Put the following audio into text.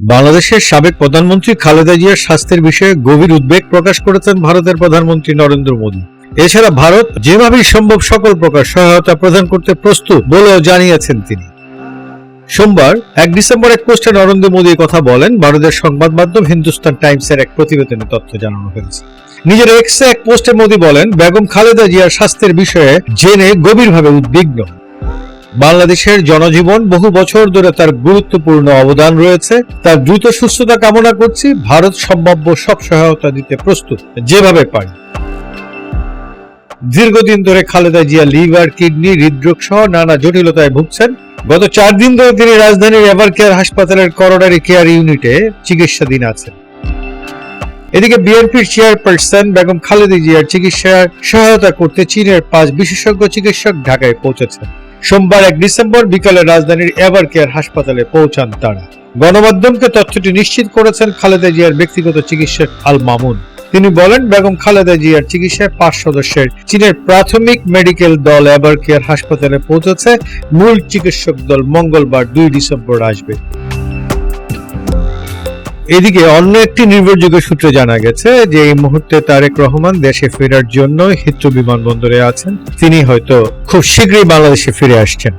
বাংলাদেশের সাবেক প্রধানমন্ত্রী খালেদা জিয়ার স্বাস্থ্যের বিষয়ে গভীর উদ্বেগ প্রকাশ করেছেন ভারতের প্রধানমন্ত্রী নরেন্দ্র মোদী। এছাড়া ভারত যেভাবেই সম্ভব সকল প্রকার সহায়তা প্রদান করতে প্রস্তুত বলেও জানিয়েছেন তিনি। সোমবার এক ডিসেম্বর এক পোস্টে নরেন্দ্র মোদী কথা বলেন, ভারতের সংবাদ মাধ্যম হিন্দুস্তান টাইমসের এক প্রতিবেদনে তথ্য জানানো হয়েছে। নিজের এক্সে এক পোস্টে মোদী বলেন, বেগম খালেদা জিয়ার স্বাস্থ্যের বিষয়ে জেনে গভীরভাবে উদ্বিগ্ন। বাংলাদেশের জনজীবন বহু বছর ধরে তার গুরুত্বপূর্ণ অবদান রয়েছে। তার দ্রুত সুস্থতা কামনা করছি। ভারত সম্ভাব্য সব সহায়তা দিতে প্রস্তুত। যেভাবে পারি। দীর্ঘদিন ধরে খালেদা জিয়া লিভার, কিডনি, হৃদরোগ সহ নানা জটিলতায় ভুগছেন। গত চার দিন ধরে তিনি রাজধানীর এভার কেয়ার হাসপাতালের করোনারি কেয়ার ইউনিটে চিকিৎসাধীন আছেন। এদিকে বিএনপির চেয়ারপারসন বেগম খালেদা জিয়ার চিকিৎসার সহায়তা করতে চীনের পাঁচ বিশেষজ্ঞ চিকিৎসক ঢাকায় পৌঁছেছেন। সোমবার এক ডিসেম্বর বিকালে রাজধানীর এভার কেয়ার হাসপাতালে পৌঁছান তারা। গণমাধ্যমকে তথ্যটি নিশ্চিত করেছেন খালেদা জিয়ার ব্যক্তিগত চিকিৎসক আল মামুন। তিনি বলেন, বেগম খালেদা জিয়ার চিকিৎসায় পাঁচ সদস্যের চীনের প্রাথমিক মেডিকেল দল এভার কেয়ার হাসপাতালে পৌঁছেছে। মূল চিকিৎসক দল মঙ্গলবার দুই ডিসেম্বর আসবে। এদিকে অন্য একটি নির্ভরযোগ্য সূত্রে জানা গেছে যে এই মুহূর্তে তারেক রহমান দেশে ফেরার জন্য হিত্রু বিমানবন্দরে আছেন। তিনি হয়তো খুব শীঘ্রই বাংলাদেশে ফিরে আসছেন।